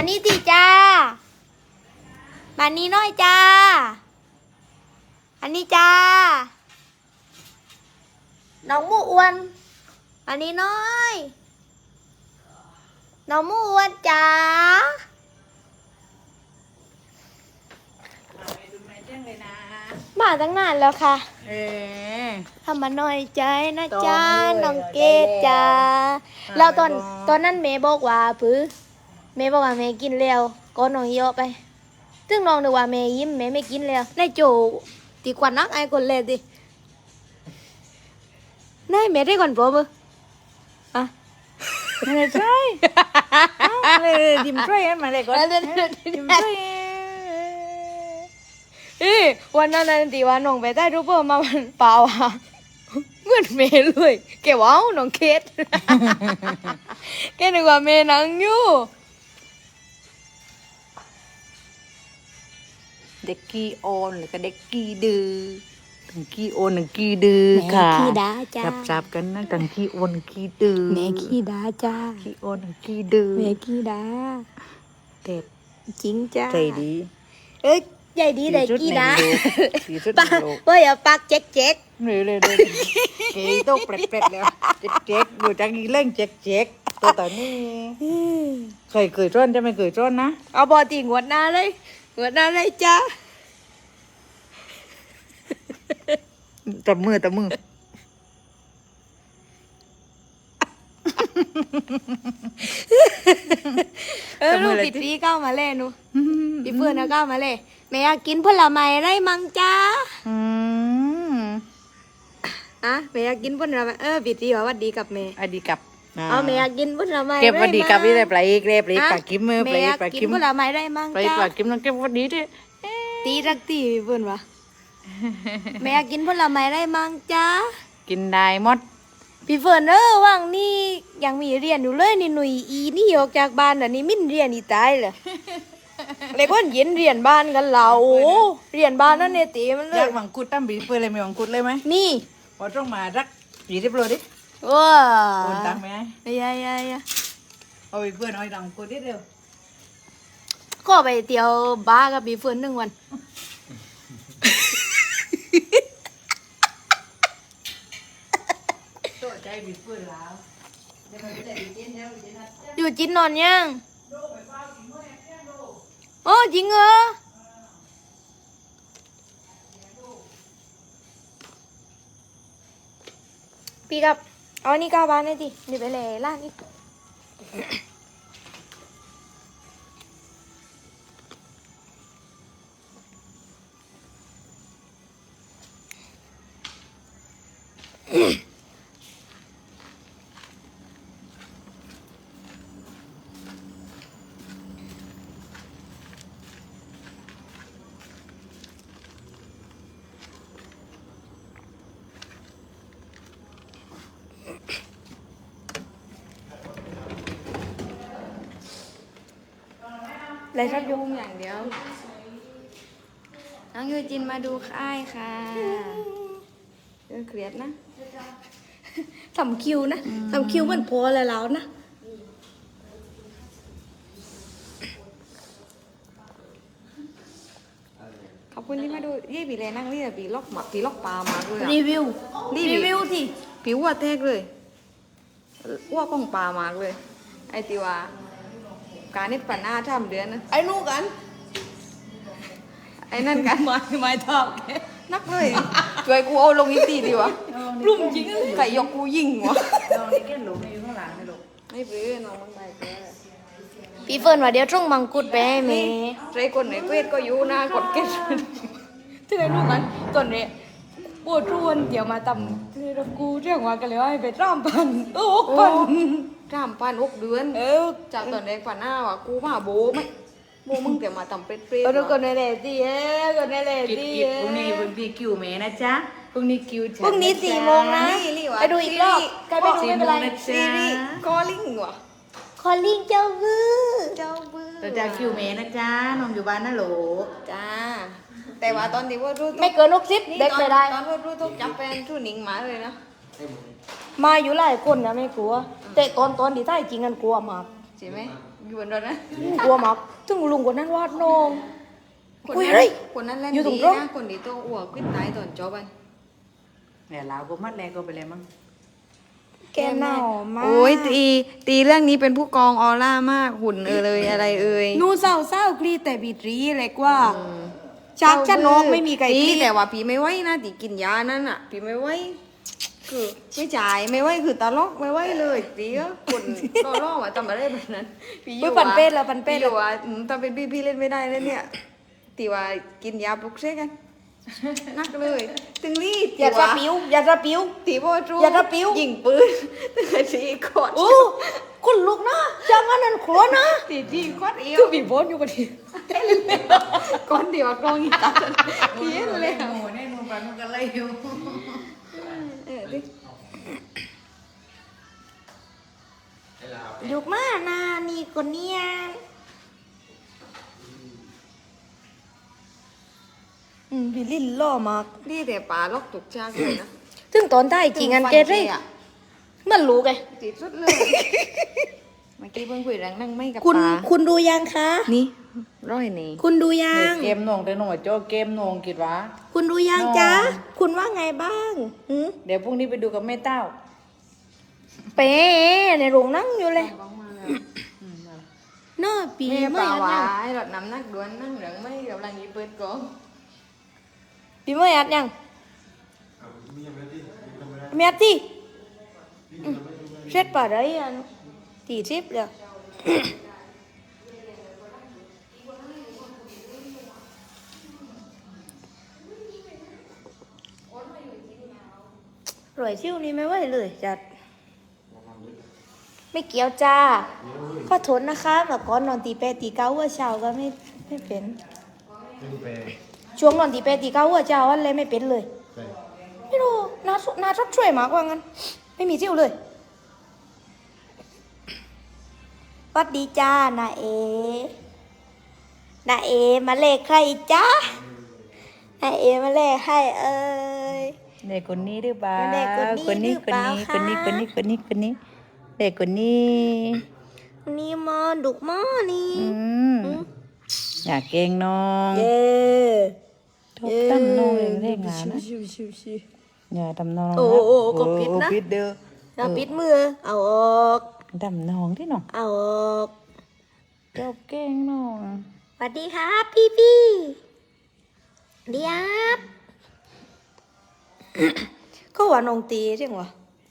อันนี้ติจ้า มานี้น้อยจ้า อันนี้จ้า น้องหมูอ้วนอันนี้น้อย น้องหมูอ้วนจ้า มาตั้งนานแล้วค่ะ เออ ทำมาหน่อยใจนะต้องจ้าเลยน้องเกดใจแล้วจ้าอ่าแล้วตอนต้องตอนนั้นเมย์บอกว่าปื้อ เมย์บอกว่าเมย์กินแล้วก็น้องเยอะไปซึ่งน้องนึกว่าเมย์ยิ้มเมย์ไม่กินแล้วนายโจตีกว่านักไอ้คนเลยดินายเมย์ได้ก่อนโปรบอะไม่ใช่เลยดิมช่วยมาเลยก่อนแล้วเดี๋ยวเดี๋ยวดิเดี๋มยวช่วยเอ้ยวันนั้นนะตีว่าน้องไปได้รูปเปอร์มาวันเปล่าอะเหมือนเมย์เลยแกว้าวน้องเคสแกนึกว่าเมย์นั่งอยู่ เด็กกี้โอนหรือก็เด็กกี้ดื้อทั้งกี้โอนทั้งกี้ดื้อค่ะแม่ขี้ด่าจ้า จับจับกันนะทั้งกี้โอนทั้งกี้ดื้อแม่ขี้ดาจ้ากี้โอนทั้งกี้ดื้อแม่ขี้ดาเด็ดจริงจ้าใจดีเอ้ยใจดีแต่ขี้ดาสีสุดปาในโลกเฮ้ยอย่าปากเจ๊กเจ๊กเลยเลยเลยเก๋โตเปร็ดๆแล้วเจ๊กเจ๊กอยู่จังนี้เล่งเจ๊กเจ๊กตัวตอนนี้เคยเคยร้อนจะไม่เคยร้อนนะ เอาบอตีงวดหน้าเลย งวดหน้าเลยจ้าตบมือตบมือ เออลูกปิดปีก้าวมาเล่หนูพี่เพื่อนนะก้าวมาเล่แม่อยากกินผลไม้อะไรมังจ้าอืมอะแม่อยากกินผลไม้เออปิดปีว่าหวัดดีกับแม่อดีกับ เอาแม่อยากกินผลไม้เก็บวัดดีกับนี่เลเลยปลาอีกเลยปลาอีกปลากิมมือปแม่ลาออียากกปลากิกินมผลไม้อะไรมังปลาอีกจ้าปลากิมต้องเก็บวัดดีด้วยตีรักตีเพื่อนวะแม่อยากกินผลไม้อะไรมังจ้ากินได้หมดพี่เฟิร์นเออว่างนี่ยังมีเรียนอยู่เลยนี่หนุ่ยอีนี่ออกจากบ้านอะนี่มิ้นเรียนอีตายเลยเลยก็เย็นเรียนบ้านกันเราโอ้เรียนบ้านนั่นเนี่ยตีมันเลอยายกหวังกุดตั้มบีเปื่อยเลยมีหวังกุดเลยไหมนี่พอต้องมารักปีเรียบร้อยดิ ว้าโอนตังค์ไหมยายายาเอาไปเพื่อนเอาไปดังกุดดิ เร็วก็ไปเที่ยวบ้าร์กับพี่เฟิร์นหนึ่งวันโตใจบีเปื่อยแล้วอยู่จินนอนยังโอ้จริงเหรอพี่กับเอาอันนี้ก้าบ้านได้ดิเดี๋ยวไปเลยร้าน นี้เลยชอบยุ่งอย่างเดียว น้องยูจินมาดูค่ายค่ะเออเครียดนะทำคิวนะทำคิวเหมือนพอแล้วแล้วนะขอบคุณที่มาดูเย่บีเลยนั่งนี่บีล็อกหมักบีล็อกปลามาด้วยรีวิวนี่รีวิวสิผิวว่าแทกเลยอ้วกของปลามากเลย ไอติว่า การนิดปันหน้าทำเดือนนะไอ้นู่กัน ไอ้นั่นกัน ไม่ไม่ทอบนักเลยช่วยกูเอาลงอีกทีดีวะรุ่มจริงเลยไก่ยกกูยิงวะน้องนี่แค่หลงอยู่ข้างหลังนี่ลูกไม่ปื้อน้องมันไปแกพี่เฟิร์นว่าเดี๋ยวตรงมังคุดไปให้เมย์ใจคนไหนเกวดก็อยู่หน้ากดเก็ตที่ไหนนู่กันตอนนี้ปวดทวนเดี๋ยวมาตำที่เรากูเรื่องว่ากันเลยว่าให้ไปร่ำพันโอ้พัน จามปานอกเดือนเออจากตอนแรกปันหน้าว่ะกูมาโบไหมโบมึงเดี๋ยวมาทำเป็ดเป็ดเอาดูก่อนในแหล่ตีเอ้ยก่อนในแหล่กิดตีกิดเอ้พรุ่งนี้ยพรุ่งนี้คิวเมนะจ๊ะพรุ่งนี้คิวฉันพรุ่งนี้สี่โมงนะไปดูอีกรอบใครไม่ดูไม่เป็นไรซีรีส์คอลิงว่ะคอลลิงเจ้าบื้อเจ้าบื้อเราจะคิวเมนะจ๊ะน้องอยู่บ้านนะโหลจ้า แต่ว่าตอนที่ว่ารู้ไม่เกินหกสิบนี่เด็กตอนไปได้ ตอนว่ารู้ทุกจับเป็นทุนหนิงหมาเลยนะ มาอยู่หลายคนนะไม่กลัว แต่ตอนตอนที่ใต้จริงกันกลัวมากใช่ไหมอือยู่บนรถนะกลัวหมากถึงลุงคนนั้นวาดน้องคนคุยนั้นเลยคนนั้นเล่นอยู่ตรงดีตรงนะคนนี้ตัวอ้วกขึ้นตายตอนจบไปเนี่ยลาวก็มัดแรงก็ไปเลยมั้งแกหน่ามาโอ้ยตีตีเรื่องนี้เป็นผู้กองออร่ามากหุ่นเออเลยอะไรเอ่ยหนูเศร้าเศร้ากรีดแต่บีตรีเล็กว่าจากจะนอกไม่มีใครกตีรีดแต่ว่าพี่ไม่ไหวนะตีกินยานั่นอะพี่ไม่ไหว คือไม่จ่ายไม่ไหวคือตลกไม่ไหวเลยตีก็คนรอรอว่าทำอะไรแบบนั้นพี่อเฮ้ยยู่ปันว่าเป็ดแล้วปันเป็ดพี่อแล้ว ยู่ว่าอืมถ้าเป็นพี่พี่เล่นไม่ได้แล้วเนี่ยตีว่ากินยาปลุกเสกกันนักเลยถึงรีดอย่าตีจะว่าปิ้วอย่าจะปิ้ว ตีโบจูอย่าระปิ้ว ยิงปืนตีทีกดโอ้คุณลูกนะจังอันนั้นขวนะตีทีกดเอว คือบีบอสอยู่กันทีก่อนที่ว่ากล้องอีตาเพี้ยนเลยอะโอ้เนี่ยนูปลานูกันเลยอยู่ คนเนี้ยอืมพี่ลินล่อมากนี่แต่ป่าลอกตุกชากเลยนะซึ่งตอนใต้จริงอันเกตเลยอะมันรู้ไงติดสุดเลย เมื่อกี้เพิ่งคุยเรื่องนั่งไม่กับคุณป่าคุณดูยังคะ นี่ ร้อยนี่ คุณดูยัเด็งกเกมนงแต่หนูโจเกมนงคิดว่าคุณดูยังน้องจ๊ะ คุณว่าไงบ้างหืมเดี๋ยวพรุ่งนี้ไปดูกับแม่เต้า เป๊ะในโรงนั่งอยู่เลย บ้องมาเลยเน้อปีแม่เมื่ป่าอหวายัดไอ้หลอดน้ำหนักด้วนนั่งเหลืองไม่กำลังยีเปิดกองปีเมื่อยัดยังเมียที่อืมเสร็จป่ะได้อันตีทิพย์เลยรวยชิวนี่ไม่ไหวเลยจัด ไม่เกี่ยวจ้าขอโทษนะคะเมื่อก่อนนอนตีแปดตีเก้าหัวเช้าก็ไม่ไม่เป็นช่วงนอนตีแปดตีเก้าหัวเช้าอะไรไม่เป็นเลยไม่รู้น่าสน่าชดช่วยมากกว่างั้น ไม่มีเที่ยวเลยสวัสดีจ้านาเอนาเอมาเลขใครจ้านาเอมาเลขให้เอ้ย เด็กคนนี้หรือเปล่าเด็กคนนี้คนนี้หรือคเปนล่านี้คะ คนนี้คนนี้คนนี้คนนี้เด็กคนนี้ นี่มอดุกมอนี่อืมอยากเกงน้องเย้ทุบตั้มน้องเองได้งานนะชิวชิวชิวอย่าทำน้องโอ้โอ้โอ้ก็ผิดนะโอ้ผิดเด้ออย่าปิดมือเอาออกทำน้องที่น้องเอาออกจบเก่งน้องสวัสดีครับพี่พี่เดียบก็ว่าน้องตีจริงวะ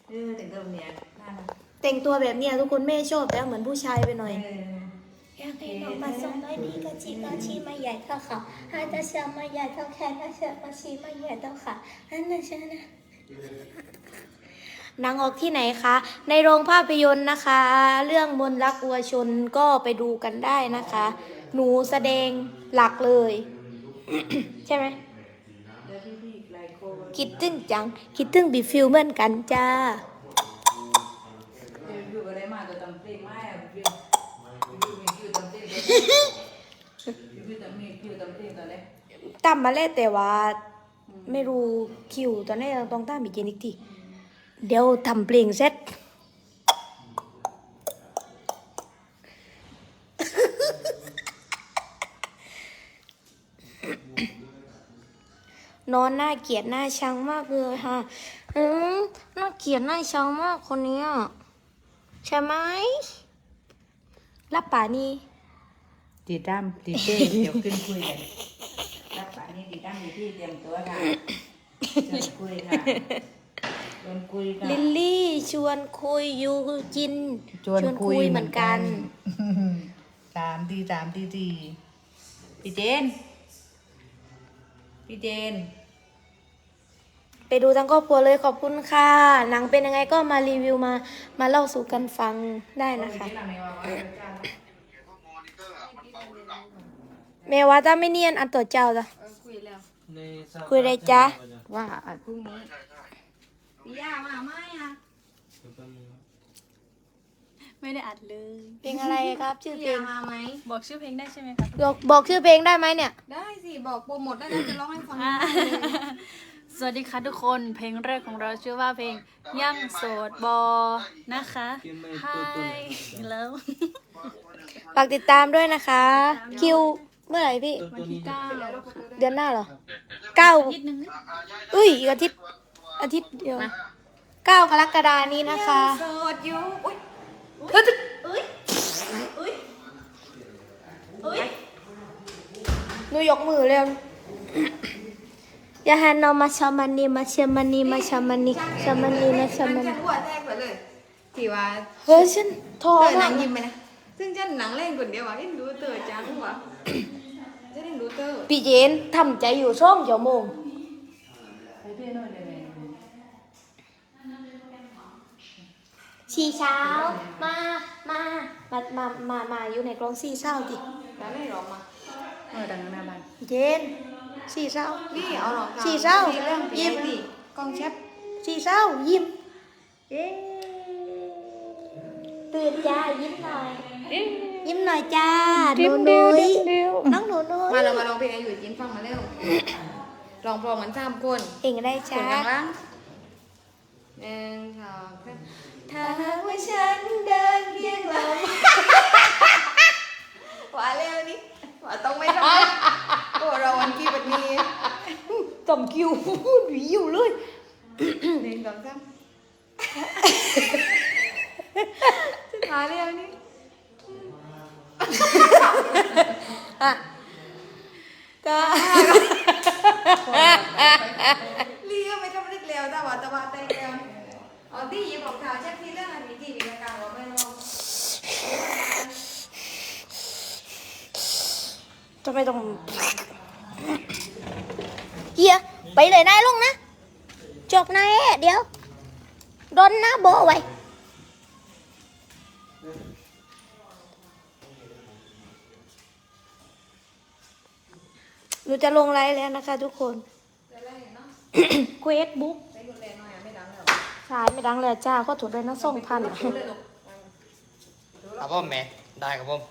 เออแต่งตัวเนี่ยน่ารัก แต่งตัวแบบเนี้ยทุกคนแม่ชอบแต่เหมือนผู้ชายไปหน่อย อยากให้น้องมาส่งได้ดีก็ชีก็ชีมาใหญ่เท่าเขาหาตาเสียมาใหญ่เท่าแขนตาเสียมาชีมาใหญ่เท่าขาอันนั้นใช่นะ หนังออกที่ไหนคะ ในโรงภาพยนตร์นะคะ เรื่องมนต์รักวัวชนก็ไปดูกันได้นะคะ หนูแสดงหลักเลย ใช่ไหม คิดถึงจัง คิดถึงบีฟิลเหมือนกันจ้า ตั้มมาแล้วแต่ว่า ไม่รู้คิวตอนนี้ต้องตั้มอีกเจนอีกทีเดี๋ยวทำเพลงเสร็จนอนหน้าเกียดหน้าชังมากเลยค่ะอืมน่าเกียดหน้าชังมากคนเนี้ยใช่ไหมรับป่านี่ ตีตั้มตีเต้เดี๋ยวขึ้นคุยกันรับป่านนี้ตีตั้มมีที่เตรียมตัวค่ะชวนคุยค่ะชวนคุยค่ะลิลลี่ชวนคุยยูจินชวนคุยเหมือนกันสามทีสามทีสี่พี่เจนพี่เจนไปดูทั้งครอบครัวเลยขอบคุณค่ะ หนังเป็นยังไงก็มารีวิวมามาเล่าสู่กันฟังได้นะคะ แม่ว่าถ้าไม่เนียนอันต่อเจ้าจ้ะคุยแล้วคุยเลยจ้ะว่าอะพรุ่งนี้พี่ย่ามาไหมอะไม่ได้อัดเลยเพลงอะไรครับ ชื่อเพลพี่ย่างมาไหม บอกชื่อเพลงได้ใช่ไหมคะบอกบอกชื่อเพลงได้ไหมเนี่ย ได้สิบอกโปรโมทได้นะจะร้องให้ฟังอ่าสวัสดีค่ะทุกคนเพลงแรกของเราชื่อว่าเพลงยังโสดบอนะคะ Hi แล้ว ฝากติดตามด้วยนะคะ คิว เมื่อไหร่พี่ วันที่เก้าเดือนหน้าเหรอเก้านิดนึงนะอุ้ยอีกอาทิตย์อาทิตย์เดียวเก้ากรกฎานี้นะคะโสดอยู่อุ้ยเอ้ยอุ้ยอุ้ยอุ้ยหนูยกมือเร็วอย่าหันเอามาชามันนีมาชามันนีมาชามันนีชามันนีนะชามันฉันีนหัวแตกไปเลยที่ว่าเฮ้ยฉันท้อเตอหนัมางกยิ้มไปนะซึ่งฉันหนังเล่นคนเดียวอะเอ็นดูเตอจังวะจะได้ดูเตอ พี่เจนทำใจอยู่ช่องชั่วโมงเจ้าโมงชีเช้ามามามามามามาอยู่ในกลองสี่เช้าดิแล้วไม่ร้องมาเออดังหน้าบ้านเจนสี่เช้านี่เอาหรอสี่เศร้ายิ้มดิกองแชปสี่เช้ายิ้มเอ๊ตื่นจ้ายิ้มหน่อย ยิ้มหน่อยจ้าหนูนุ้ยน้องหนูนุ้ยมาเรามาลองเพลงไอ้อยู่จินฟังมาเร็วลองพร้อมกันสามคนเองได้คจ้านข้างล่างหนึ่งสองสามถ้าหากว่าฉันเดินเพียงลมว่าเร็วนี่ว่าต้องไม่ต้องนะโอ้เราวันกี่แบบนี้จำคิวหวีอยู่เลยหนึ่งสองสามหาเร็วนี่ อะจ้าเลี้ยวไม่ต้องเรียกเร็วแต่ว่าแต่ว่าแต่เร็วเอาที่หยิบรองเท้าเช็คที่เรื่องอันนี้ที่มีกลางเราไม่ลงจะไม่ต้องเฮียไปเลยนายลงนะจบนายเดี๋ยวโดนหนะโบไว้ นูจะลงไลน์แล้วนะคะ ทุกคนเควสบุ๊กใช้กุญแจหน่อยอะไม่ดังแล้วสายไม่ดังเลยจ้าก็ถูกเลยนะส่งพันเลยลูกครับผมแม่ได้ครับผม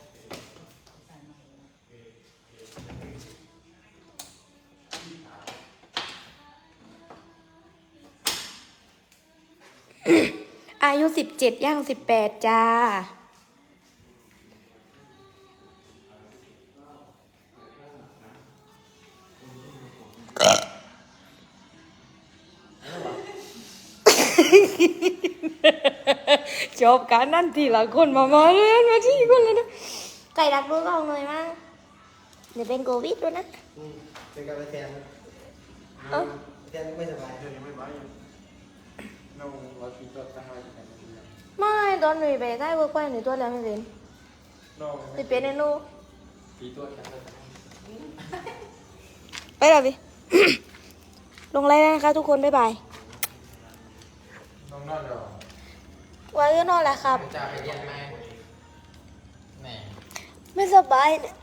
อายุสิบเจ็ดย่างสิบแปดจ้า จบการนั่นทีละคนมามาเล่นมาที่คนเลยนะไก่ดักรู้กองหน่อยมั้งเดี๋ยวเป็นโควิดด้วยนะเป็นการไปแทนเอ้าแทนไม่สบายไม่ตอนหนูไปใต้เวิร์กไว้หนูตัวแล้วไม่เป็นติเป็นไอ้หนูไปแล้วพี่ลงไลน์แล้วนะคะทุกคน บ๊ายบาย น้องนอนเดี๋ยวไว้ก็นอนแล้วครับ จะไปเรียนไหมแหม่ไม่สบายเนี่ย